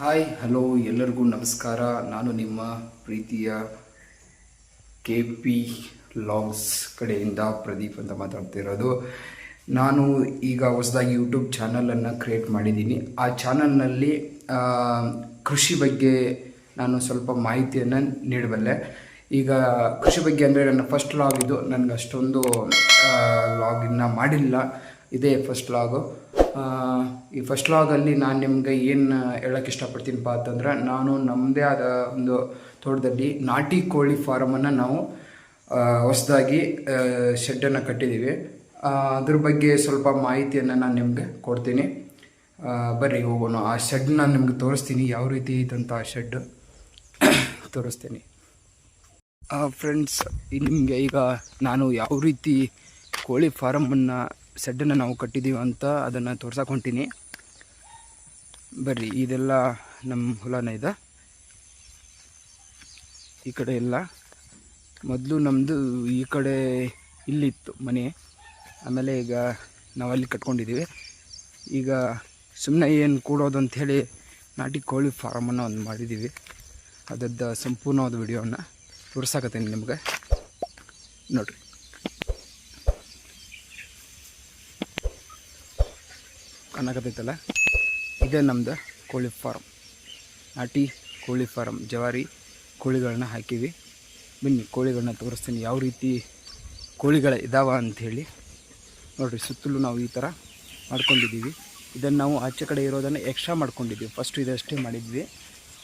Hi hello ಎಲ್ಲರಿಗೂ ನಮಸ್ಕಾರ. ನಾನು ನಿಮ್ಮ ಪ್ರೀತಿಯ ಕೆ ಪಿ ಲಾಗ್ಸ್ ಕಡೆಯಿಂದ ಪ್ರದೀಪ್ ಅಂತ ಮಾತಾಡ್ತಿರೋದು ನಾನು ಈಗ ಹೊಸದಾಗಿ ಯೂಟ್ಯೂಬ್ ಚಾನಲನ್ನು ಕ್ರಿಯೇಟ್ ಮಾಡಿದ್ದೀನಿ. ಆ ಚಾನಲ್ನಲ್ಲಿ ಕೃಷಿ ಬಗ್ಗೆ ನಾನು ಸ್ವಲ್ಪ ಮಾಹಿತಿಯನ್ನು ನೀಡಬಲ್ಲೆ. ಈಗ ಕೃಷಿ ಬಗ್ಗೆ ಅಂದರೆ ನನ್ನ ಫಸ್ಟ್ ಲಾಗ್ ಇದು. ನನಗೆ ಅಷ್ಟೊಂದು ಲಾಗಿನ್ನ ಮಾಡಿಲ್ಲ. ಇದೇ ಫಸ್ಟ್ ಲಾಗು ಈ ಫಸ್ಟ್ ಲಾಗಲ್ಲಿ ನಾನು ನಿಮಗೆ ಏನು ಹೇಳೋಕ್ಕೆ ಇಷ್ಟಪಡ್ತೀನಪ್ಪ ಅಂತಂದ್ರೆ, ನಾನು ನಮ್ಮದೇ ಆದ ಒಂದು ತೋಟದಲ್ಲಿ ನಾಟಿ ಕೋಳಿ ಫಾರಮನ್ನು ನಾವು ಹೊಸದಾಗಿ ಶೆಡ್ಡನ್ನು ಕಟ್ಟಿದ್ದೀವಿ ಅದ್ರ ಬಗ್ಗೆ ಸ್ವಲ್ಪ ಮಾಹಿತಿಯನ್ನು ನಾನು ನಿಮಗೆ ಕೊಡ್ತೀನಿ. ಬರ್ರಿ ಹೋಗೋಣ. ಆ ಶೆಡ್ ನಾನು ನಿಮ್ಗೆ ತೋರಿಸ್ತೀನಿ. ಯಾವ ರೀತಿ ಐತಂತ ಆ ಶೆಡ್ ತೋರಿಸ್ತೀನಿ. ಫ್ರೆಂಡ್ಸ್ ನಿಮಗೆ ಈಗ ನಾನು ಯಾವ ರೀತಿ ಕೋಳಿ ಫಾರಮನ್ನು ಸೆಡ್ಡನ್ನು ನಾವು ಕಟ್ಟಿದ್ದೀವಿ ಅಂತ ಅದನ್ನು ತೋರ್ಸಕ್ಕೆ ಹೊಂಟೀನಿ ಬರ್ರಿ, ಇದೆಲ್ಲ ನಮ್ಮ ಹೊಲನ ಇದೆ. ಈ ಕಡೆ ಎಲ್ಲ. ಮೊದಲು ನಮ್ಮದು ಈ ಕಡೆ ಇಲ್ಲಿತ್ತು ಮನೆ. ಆಮೇಲೆ ಈಗ ನಾವು ಅಲ್ಲಿ ಕಟ್ಕೊಂಡಿದ್ದೀವಿ. ಈಗ ಸುಮ್ಮನೆ ಏನು ಕೂಡೋದು ಅಂಥೇಳಿ ನಾಟಿ ಕೋಳಿ ಫಾರಮನ್ನು ಒಂದು ಮಾಡಿದ್ದೀವಿ. ಅದರದ್ದು ಸಂಪೂರ್ಣವಾದ ವಿಡಿಯೋವನ್ನು ತೋರಿಸಾಕತ್ತೀನಿ ನಿಮಗೆ. ನೋಡ್ರಿ. ಕಾಣಕತ್ತೈತಲ್ಲ ಇದೇ ನಮ್ದು ಕೋಳಿ ಫಾರಮ್ ನಾಟಿ, ಕೋಳಿ ಫಾರಮ್ ಜವಾರಿ ಕೋಳಿಗಳನ್ನ ಹಾಕಿವಿ. ಬನ್ನಿ, ಕೋಳಿಗಳನ್ನ ತೋರಿಸ್ತೀನಿ. ಯಾವ ರೀತಿ ಕೋಳಿಗಳ ಇದಾವ ಅಂಥೇಳಿ. ನೋಡಿರಿ, ಸುತ್ತಲೂ ನಾವು ಈ ಥರ ಮಾಡ್ಕೊಂಡಿದ್ದೀವಿ. ಇದನ್ನು ನಾವು ಆಚೆ ಕಡೆ ಇರೋದನ್ನು ಎಕ್ಸ್ಟ್ರಾ ಮಾಡ್ಕೊಂಡಿದ್ದೀವಿ. ಫಸ್ಟ್ ಇದಷ್ಟೇ ಮಾಡಿದ್ವಿ.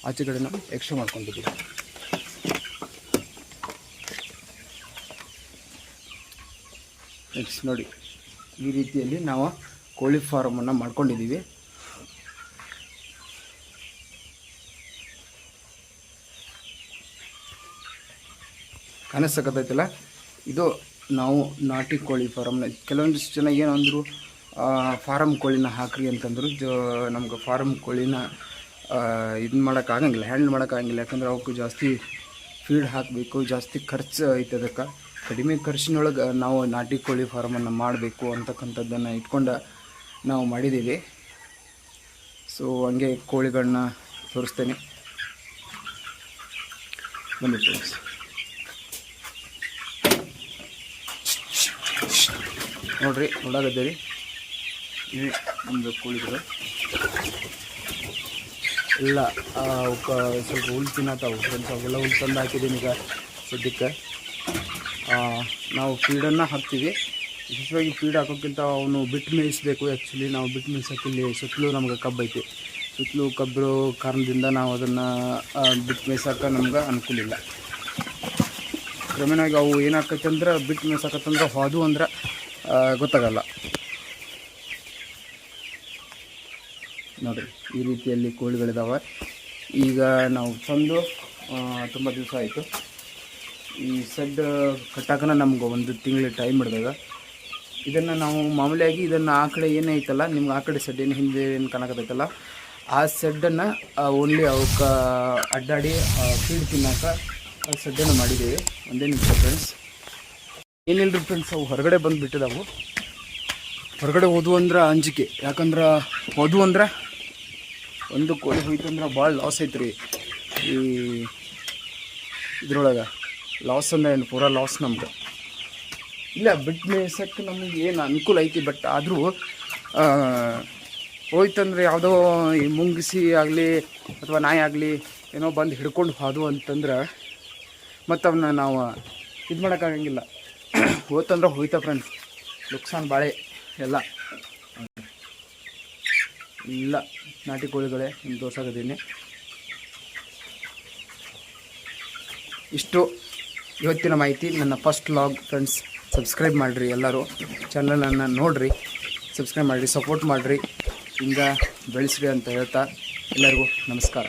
ಆಚೆ ಕಡೆ ನಾವು ಎಕ್ಸ್ಟ್ರಾ ಮಾಡ್ಕೊಂಡಿದ್ದೀವಿ. ನೆಕ್ಸ್ಟ್ ನೋಡಿ, ಈ ರೀತಿಯಲ್ಲಿ ನಾವು ಕೋಳಿ ಫಾರಮನ್ನು ಮಾಡ್ಕೊಂಡಿದ್ದೀವಿ ಕಾಣಿಸ್ತಕ್ಕತ್ತೈತಲ್ಲ ಇದು ನಾವು ನಾಟಿ ಕೋಳಿ ಫಾರಮ್ನ ಕೆಲವೊಂದಿಷ್ಟು ಜನ ಏನಂದ್ರು ಫಾರಮ್ ಕೋಳಿನ ಹಾಕ್ರಿ ಅಂತಂದ್ರು, ಜ, ನಮ್ಗೆ ಫಾರಮ್ ಕೋಳಿನ ಇದು ಮಾಡೋಕ್ಕಾಗಂಗಿಲ್ಲ ಹ್ಯಾಂಡಲ್ ಮಾಡೋಕ್ಕಾಗಂಗಿಲ್ಲ ಯಾಕಂದ್ರೆ ಅವಕ್ಕೆ ಜಾಸ್ತಿ ಫೀಡ್ ಹಾಕಬೇಕು, ಜಾಸ್ತಿ ಖರ್ಚು ಐತೆ ಅದಕ್ಕೆ. ಕಡಿಮೆ ಖರ್ಚಿನೊಳಗೆ ನಾವು ನಾಟಿ ಕೋಳಿ ಫಾರಮನ್ನು ಮಾಡಬೇಕು ಅಂತಕ್ಕಂಥದ್ದನ್ನು ಇಟ್ಕೊಂಡು ನಾವು ಮಾಡಿದ್ದೀವಿ. ಸೊ ಹಂಗೆ ಕೋಳಿಗಳನ್ನ ತೋರಿಸ್ತೇನೆ. ಬನ್ನಿ ಫ್ರೆಂಡ್ಸ್ ನೋಡ್ರಿ, ನೋಡಾಗದ್ದೀರಿ? ಇವೆ ನಮ್ಮದು ಕೋಳಿಗಳು. ಎಲ್ಲ ಅವಕ್ಕ ಸ್ವಲ್ಪ ಹುಲ್ ತಿನ್ನತ್ತಾವು ಫ್ರೆಂಡ್ಸ್ ಅವೆಲ್ಲ ಹುಲ್ ತಂದು ಹಾಕಿದ್ದೀನಿ ಈಗ ಸದ್ಯಕ್ಕೆ. ನಾವು ಫೀಡನ್ನು ಹಾಕ್ತೀವಿ. ವಿಶೇಷವಾಗಿ ಫೀಡ್ ಹಾಕೋಕ್ಕಿಂತ ಅವನು ಬಿಟ್ಟು ಮೇಯಿಸಬೇಕು ಆ್ಯಕ್ಚುಲಿ ನಾವು ಬಿಟ್ಟು ಮೇಯ್ಸೋಕೆ ಇಲ್ಲಿ ಸುತ್ತಲೂ ನಮ್ಗೆ ಕಬ್ಬು ಐತಿ. ಸುತ್ತಲೂ ಕಬ್ಬಿರೋ ಕಾರಣದಿಂದ ನಾವು ಅದನ್ನು ಬಿಟ್ಟು ಮೇಯ್ಸೋಕೆ ನಮ್ಗೆ ಅನುಕೂಲ ಇಲ್ಲ. ಕ್ರಮೇಣವಾಗಿ ಅವು ಏನಾಕೈತೆ ಅಂದ್ರೆ ಬಿಟ್ಟು ಮೇಯ್ಸಕತ್ತಂದ್ರೆ ಹೋದು ಅಂದ್ರೆ ಗೊತ್ತಾಗಲ್ಲ. ನೋಡಿರಿ, ಈ ರೀತಿಯಲ್ಲಿ ಕೋಳಿಗಳಿದಾವೆ ಈಗ ನಾವು ತಂದು ತುಂಬ ದಿವಸ ಆಯಿತು. ಈ ಸೆಡ್ ಕಟ್ಟಾಕನ ನಮ್ಗೆ ಒಂದು ತಿಂಗಳ ಟೈಮ್ ಹಿಡ್ದಾಗ ಇದನ್ನು ನಾವು ಮಾಮೂಲಿಯಾಗಿ ಇದನ್ನು ಆ ಕಡೆ ಏನೈತಲ್ಲ, ನಿಮ್ಗೆ ಆ ಕಡೆ ಸೆಡ್ ಏನು ಹಿಂದೆ ಏನು ಕಾಣಕತ್ತೈತಲ್ಲ, ಆ ಸೆಡ್ಡನ್ನು ಓನ್ಲಿ ಅವಕ್ಕೆ ಅಡ್ಡಾಡಿ ಫೀಡ್ ತಿನ್ನಾಕ ಸೆಡ್ಡನ್ನು ಮಾಡಿದ್ದೀವಿ ಒಂದೇ ನಿಮಿಷ ಫ್ರೆಂಡ್ಸ್ ಏನಿಲ್ಲ ಫ್ರೆಂಡ್ಸ್ ಅವು ಹೊರಗಡೆ ಬಂದು ಬಿಟ್ಟಿದಾವು ಹೊರಗಡೆ ಓದು ಅಂದ್ರೆ ಅಂಜಿಕೆ. ಯಾಕಂದ್ರೆ ಓದು ಅಂದ್ರೆ ಒಂದು ಕೋಳಿ ಹೋಯ್ತು ಅಂದ್ರೆ ಭಾಳ ಲಾಸ್ ಐತ್ರಿ. ಈ ಇದ್ರೊಳಗೆ ಲಾಸ್ ಅಂದ್ರೆ ಏನು ಪೂರಾ ಲಾಸ್ ನಮ್ಗೆ ಇಲ್ಲ ಬಿಟ್ಟು ನಮಗೆ ಏನು ಅನುಕೂಲ ಐತಿ ಬಟ್ ಆದರೂ ಹೋಯ್ತಂದ್ರೆ ಯಾವುದೋ ಈ ಮುಂಗಿಸಿ ಆಗಲಿ ಅಥವಾ ನಾಯಿ ಆಗಲಿ ಏನೋ ಬಂದು ಹಿಡ್ಕೊಂಡು ಹೋದ್ವು ಅಂತಂದ್ರೆ ಮತ್ತು ಅವನ್ನ ನಾವು ಇದು ಮಾಡೋಕ್ಕಾಗಂಗಿಲ್ಲ ಹೋಯ್ತಂದ್ರೆ ಹೋಯ್ತಾ ಫ್ರೆಂಡ್ಸ್ ನುಕ್ಸಾನ್ ಬಾಳೆ ಎಲ್ಲ. ಇಲ್ಲ, ನಾಟಿ ಕೋಳಿಗಳೇ ನಿಮ್ಮ ತೋರ್ಸಾಕತ್ತೀನಿ ಇಷ್ಟು ಇವತ್ತಿನ ಮಾಹಿತಿ, ನನ್ನ ಫಸ್ಟ್ ಲಾಗ್ ಫ್ರೆಂಡ್ಸ್ ಸಬ್ಸ್ಕ್ರೈಬ್ ಮಾಡಿರಿ ಎಲ್ಲರೂ. ಚಾನಲನ್ನು ನೋಡಿರಿ, ಸಬ್ಸ್ಕ್ರೈಬ್ ಮಾಡಿರಿ ಸಪೋರ್ಟ್ ಮಾಡಿರಿ. ಹಿಂಗೆ ಬೆಳೆಸ್ರಿ ಅಂತ ಹೇಳ್ತಾ ಎಲ್ಲರಿಗೂ ನಮಸ್ಕಾರ.